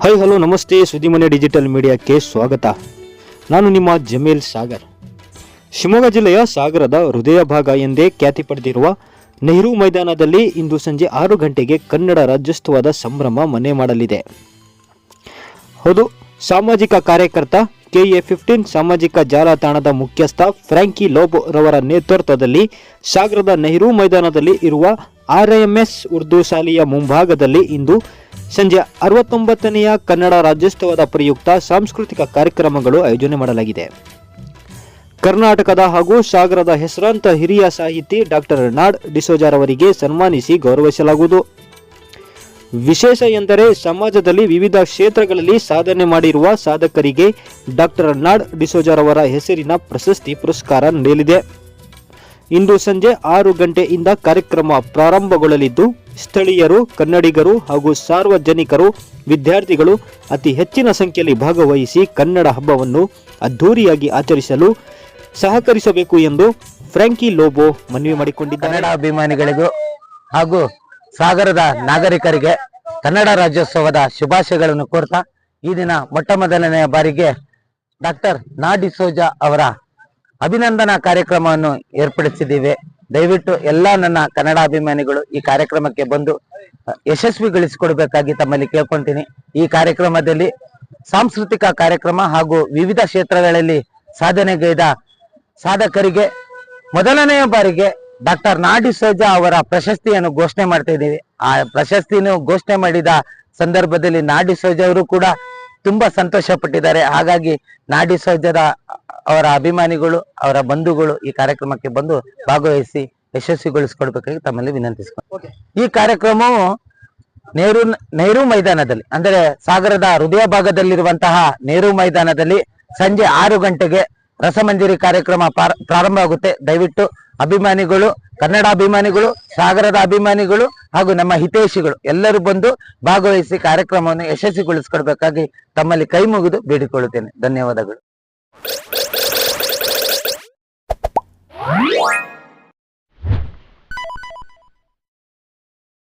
Hi hello ನಮಸ್ತೆ ಸುದ್ದಿಮನೆ digital ಮೀಡಿಯಾಕ್ಕೆ ಸ್ವಾಗತ. ನಾನು ನಿಮ್ಮ ಜಮೀಲ್ ಸಾಗರ್. ಶಿವಮೊಗ್ಗ ಜಿಲ್ಲೆಯ ಸಾಗರದ ಹೃದಯ ಭಾಗ ಎಂದೇ ಖ್ಯಾತಿ ಪಡೆದಿರುವ ನೆಹರು ಮೈದಾನದಲ್ಲಿ ಇಂದು ಸಂಜೆ ಆರು ಗಂಟೆಗೆ ಕನ್ನಡ ರಾಜ್ಯೋತ್ಸವದ ಸಂಭ್ರಮ ಮನೆ ಮಾಡಲಿದೆ. ಹೌದು, ಸಾಮಾಜಿಕ ಕಾರ್ಯಕರ್ತ ಕೆಎ ಫಿಫ್ಟೀನ್ ಸಾಮಾಜಿಕ ಜಾಲತಾಣದ ಮುಖ್ಯಸ್ಥ ಫ್ರಾಂಕಿ ಲೋಬ್ ರವರ ನೇತೃತ್ವದಲ್ಲಿ ಸಾಗರದ ನೆಹರು ಮೈದಾನದಲ್ಲಿ ಇರುವ ಆರ್ಎಂಎಸ್ ಉರ್ದು ಶಾಲೆಯ ಮುಂಭಾಗದಲ್ಲಿ ಇಂದು ಸಂಜೆ ಅರವತ್ತೊಂಬತ್ತನೆಯ ಕನ್ನಡ ರಾಜ್ಯೋತ್ಸವದ ಪ್ರಯುಕ್ತ ಸಾಂಸ್ಕೃತಿಕ ಕಾರ್ಯಕ್ರಮಗಳು ಆಯೋಜನೆ ಮಾಡಲಾಗಿದೆ. ಕರ್ನಾಟಕದ ಹಾಗೂ ಸಾಗರದ ಹೆಸರಾಂತ ಹಿರಿಯ ಸಾಹಿತಿ ಡಾಕ್ಟರ್ ನಾಡ್ ಡಿಸೋಜಾರವರಿಗೆ ಸನ್ಮಾನಿಸಿ ಗೌರವಿಸಲಾಗುವುದು. ವಿಶೇಷ ಎಂದರೆ ಸಮಾಜದಲ್ಲಿ ವಿವಿಧ ಕ್ಷೇತ್ರಗಳಲ್ಲಿ ಸಾಧನೆ ಮಾಡಿರುವ ಸಾಧಕರಿಗೆ ಡಾಕ್ಟರ್ ನಾಡ್ ಡಿಸೋಜಾರವರ ಹೆಸರಿನ ಪ್ರಶಸ್ತಿ ಪುರಸ್ಕಾರ ನಡೆಯಲಿದೆ ಇಂದು ಸಂಜೆ ಆರು ಗಂಟೆಯಿಂದ ಕಾರ್ಯಕ್ರಮ ಪ್ರಾರಂಭಗೊಳ್ಳಲಿದ್ದು, ಸ್ಥಳೀಯರು, ಕನ್ನಡಿಗರು ಹಾಗೂ ಸಾರ್ವಜನಿಕರು, ವಿದ್ಯಾರ್ಥಿಗಳು ಅತಿ ಹೆಚ್ಚಿನ ಸಂಖ್ಯೆಯಲ್ಲಿ ಭಾಗವಹಿಸಿ ಕನ್ನಡ ಹಬ್ಬವನ್ನು ಅದ್ಧೂರಿಯಾಗಿ ಆಚರಿಸಲು ಸಹಕರಿಸಬೇಕು ಎಂದು ಫ್ರಾಂಕಿ ಲೋಬೋ ಮನವಿ ಮಾಡಿಕೊಂಡಿದ್ದಾರೆ. ಕನ್ನಡ ಅಭಿಮಾನಿಗಳಿಗೂ ಹಾಗೂ ಸಾಗರದ ನಾಗರಿಕರಿಗೆ ಕನ್ನಡ ರಾಜ್ಯೋತ್ಸವದ ಶುಭಾಶಯಗಳನ್ನು ಕೋರ್ತಾ ಈ ದಿನ ಮೊಟ್ಟ ಮೊದಲನೆಯ ಬಾರಿಗೆ ಡಾಕ್ಟರ್ ನಾಡಿಸೋಜಾ ಅವರ ಅಭಿನಂದನಾ ಕಾರ್ಯಕ್ರಮವನ್ನು ಏರ್ಪಡಿಸಿದ್ದೀವಿ. ದಯವಿಟ್ಟು ಎಲ್ಲ ನನ್ನ ಕನ್ನಡ ಅಭಿಮಾನಿಗಳು ಈ ಕಾರ್ಯಕ್ರಮಕ್ಕೆ ಬಂದು ಯಶಸ್ವಿ ಯಶಸ್ವಿಗೊಳಿಸಿಕೊಡ್ಬೇಕಾಗಿ ತಮ್ಮಲ್ಲಿ ಕೇಳ್ಕೊಂತೀನಿ ಈ ಕಾರ್ಯಕ್ರಮದಲ್ಲಿ ಸಾಂಸ್ಕೃತಿಕ ಕಾರ್ಯಕ್ರಮ ಹಾಗೂ ವಿವಿಧ ಕ್ಷೇತ್ರಗಳಲ್ಲಿ ಸಾಧನೆಗೈದ ಸಾಧಕರಿಗೆ ಮೊದಲನೆಯ ಬಾರಿಗೆ ಡಾಕ್ಟರ್ ನಾಡಿ ಸೋಜಾ ಅವರ ಪ್ರಶಸ್ತಿಯನ್ನು ಘೋಷಣೆ ಮಾಡ್ತಾ ಇದ್ದೀವಿ. ಆ ಪ್ರಶಸ್ತಿಯನ್ನು ಘೋಷಣೆ ಮಾಡಿದ ಸಂದರ್ಭದಲ್ಲಿ ನಾಡಿ ಸೋಜಾ ಅವರು ಕೂಡ ತುಂಬಾ ಸಂತೋಷ ಪಟ್ಟಿದ್ದಾರೆ. ಹಾಗಾಗಿ ನಾಡಿ ಸೋಜದ ಅವರ ಅಭಿಮಾನಿಗಳು ಅವರ ಬಂಧುಗಳು ಈ ಕಾರ್ಯಕ್ರಮಕ್ಕೆ ಬಂದು ಭಾಗವಹಿಸಿ ಯಶಸ್ವಿಗೊಳಿಸಿಕೊಡ್ಬೇಕಾಗಿ ತಮ್ಮಲ್ಲಿ ವಿನಂತಿಸಿಕೊಂಡು ಈ ಕಾರ್ಯಕ್ರಮವು ನೆಹರು ನೆಹರು ಮೈದಾನದಲ್ಲಿ ಅಂದರೆ ಸಾಗರದ ಹೃದಯ ಭಾಗದಲ್ಲಿರುವಂತಹ ನೆಹರು ಮೈದಾನದಲ್ಲಿ ಸಂಜೆ ಆರು ಗಂಟೆಗೆ ರಸಮಂಜರಿ ಕಾರ್ಯಕ್ರಮ ಪ್ರಾರ- ಪ್ರಾರಂಭ ಆಗುತ್ತೆ ದಯವಿಟ್ಟು ಅಭಿಮಾನಿಗಳು, ಕನ್ನಡ ಅಭಿಮಾನಿಗಳು, ಸಾಗರದ ಅಭಿಮಾನಿಗಳು ಹಾಗೂ ನಮ್ಮ ಹಿತೈಷಿಗಳು ಎಲ್ಲರೂ ಬಂದು ಭಾಗವಹಿಸಿ ಕಾರ್ಯಕ್ರಮವನ್ನು ಯಶಸ್ವಿಗೊಳಿಸಿಕೊಡ್ಬೇಕಾಗಿ ತಮ್ಮಲ್ಲಿ ಕೈ ಮುಗಿದು ಬೇಡಿಕೊಳ್ಳುತ್ತೇನೆ. ಧನ್ಯವಾದಗಳು.